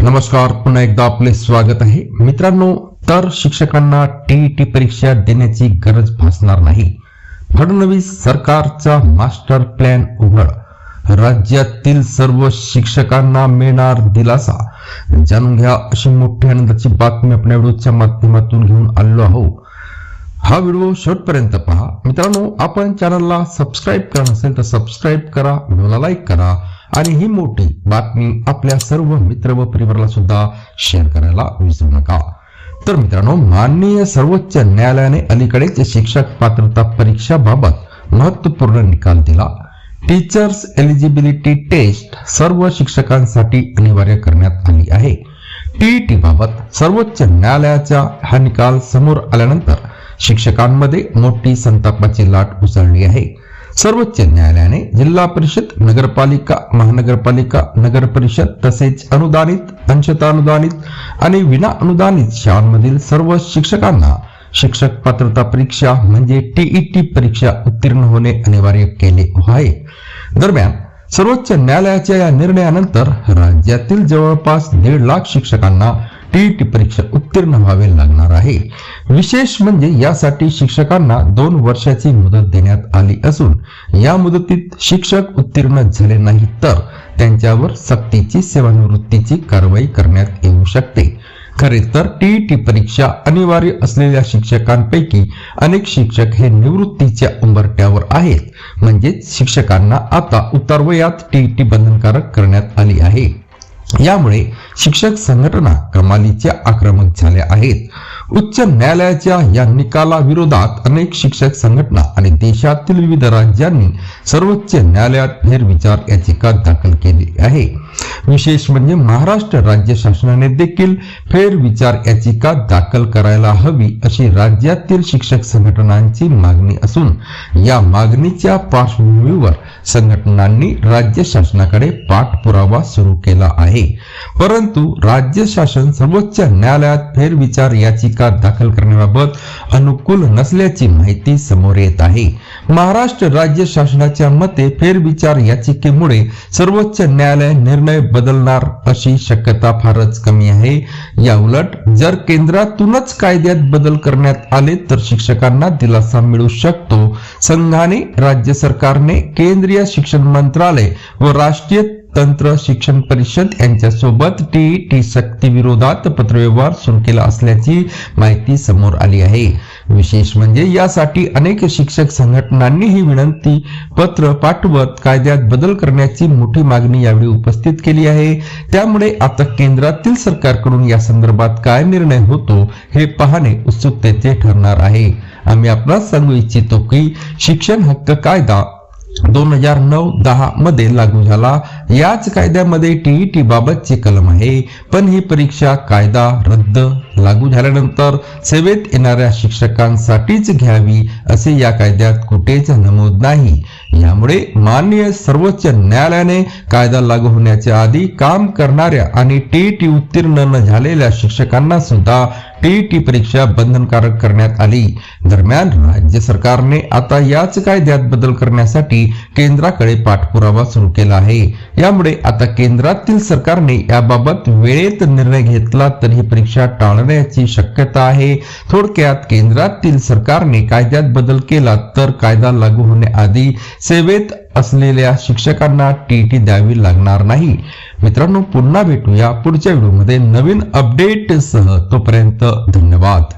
नमस्कार पुन्हा एकदा आपले स्वागत आहे. मित्रांनो तर शिक्षकांना टीईटी परीक्षा देण्याची गरज भासणार नाही. फडणवीस सरकारचा मास्टर प्लॅन उघड. राज्यातील सर्व शिक्षकांना मिळणार दिलासा. जाणून घ्या अशी मोठी आनंदाची बातमी आपल्या व्हिडिओच्या माध्यमातून घेऊन आलेलो आहोत. हा व्हिडिओ शेवटपर्यंत पहा. मित्रांनो आपण चॅनलला सबस्क्राईब करा नसेल तर सबस्क्राईब करा व्हिडिओला लाईक करा. आणि ही मोठी बातमी आपल्या सर्व मित्र व परिवाराला सुद्धा शेअर करायला विसरू नका. तर मित्रांनो माननीय सर्वोच्च न्यायालयाने अलीकडेच शिक्षक पात्रता परीक्षाबाबत महत्त्वपूर्ण निकाल दिला. टीचर्स एलिजिबिलिटी टेस्ट सर्व शिक्षकांसाठी अनिवार्य करण्यात आली आहे. टीईटी बाबत सर्वोच्च न्यायालयाचा हा निकाल समोर आल्यानंतर शिक्षकांमध्ये मोठी संतापाची लाट उसळली आहे. सर्वोच्च न्यायालयाने जिल्हा परिषद नगरपालिका महानगरपालिका नगर परिषद तसेच अनुदानित अंशता अनुदानित आणि विना अनुदानित शाळांमधील सर्व शिक्षकांना शिक्षक पात्रता परीक्षा म्हणजे टीईटी परीक्षा उत्तीर्ण होणे अनिवार्य केले आहे. दरम्यान सर्वोच्च न्यायालयाच्या या निर्णयानंतर राज्यातील जवळपास दीड लाख शिक्षकांना टीईटी परीक्षा उत्तीर्ण व्हावे लागणार आहे. विशेष म्हणजे यासाठी शिक्षकांना दोन वर्षाची मुदत देण्यात आली असून या मुदतीत शिक्षक उत्तीर्ण झाले नाही तर त्यांच्यावर सक्तीची सेवानिवृत्तीची कारवाई करण्यात येऊ शकते. खरे तर टीईटी परीक्षा अनिवार्य असलेल्या शिक्षकांपैकी अनेक शिक्षक हे निवृत्तीच्या उंबरट्यावर आहेत. म्हणजेच शिक्षकांना आता उतारवयात टीईटी बंधनकारक करण्यात आली आहे. यामुळे शिक्षक संघटना कमालीच्या आक्रमक झाल्या आहेत. उच्च न्यायालयाच्या या निकालाविरोधात अनेक शिक्षक संघटना आणि देशातील विविध राज्यांनी सर्वोच्च न्यायालयात फेरविचार याचिका दाखल केली आहे. विशेष म्हणजे महाराष्ट्र राज्य शासनाने देखील फेरविचार याचिका दाखल करायला हवी अशी राज्यातील शिक्षक संघटनांची मागणी असून या मागणीच्या पार्श्वभूमीवर संघटनांनी राज्य शासनाकडे पाठपुरावा सुरू केला आहे. परंतु राज्य शासन सर्वोच्च न्यायालयात फेरविचार याचिका दाखल करण्याबाबत अनुकूल नसल्याची माहिती समोर येत आहे. महाराष्ट्र राज्य शासनाच्या मते फेरविचार याचिकेमुळे सर्वोच्च न्यायालय निर्णय बदलणार अशी शक्यता फारच कमी आहे. या उलट जर केंद्रातूनच कायद्यात बदल करण्यात आले तर शिक्षकांना दिलासा मिळू शकतो. संघाने राज्य सरकारने केंद्रीय शिक्षण मंत्रालय व राष्ट्रीय तंत्र शिक्षण परिषद यांच्यासोबत टीईटी सक्ती विरोधात पत्रव्यवहार सुरू केला असल्याची माहिती समोर आली आहे. विशेष म्हणजे यासाठी अनेक शिक्षक संघटनांनी ही विनंती पत्र पाठवत कायद्यात बदल करण्याची मोठी मागणी यावेळी उपस्थित केली आहे. त्यामुळे आता केंद्रातील सरकारकडून या संदर्भात काय निर्णय होतो हे पाहणे उत्सुकतेचे ठरणार आहे. आम्ही आपणास सांगू इच्छितो की शिक्षण हक्क कायदा दोन हजार नऊ दहा मध्ये लागू झाला. याच कायद्यामध्ये टीईटी बाबतचे कलम आहे पण ही परीक्षा कायदा रद्द लागू झाल्यानंतर सेवेत येणाऱ्या शिक्षकांसाठीच घ्यावी असे या कायद्यात कुठेच नमूद नाही. यामुळे माननीय सर्वोच्च न्यायालयाने कायदा लागू होण्याच्या आधी काम करणाऱ्या आणि टीईटी उत्तीर्ण न झालेल्या शिक्षकांना सुद्धा टीईटी परीक्षा बंधनकारक करण्यात आली. दरम्यान राज्य सरकारने आता याच कायद्यात बदल करण्यासाठी केंद्राकडे पाठपुरावा सुरू केला आहे. यामुळे आता केंद्रातील सरकारने याबाबत वेळेत निर्णय घेतला तर ही परीक्षा टाळण्याची शक्यता आहे. थोडक्यात केंद्रातील सरकारने कायद्यात बदल केला तर कायदा लागू होण्याआधी सेवेत असलेल्या शिक्षकांना टीटी द्यावी लागणार नाही. मित्रांनो पुन्हा भेटूया पुढच्या व्हिडिओमध्ये. नवीन अपडेट सह तोपर्यंत धन्यवाद.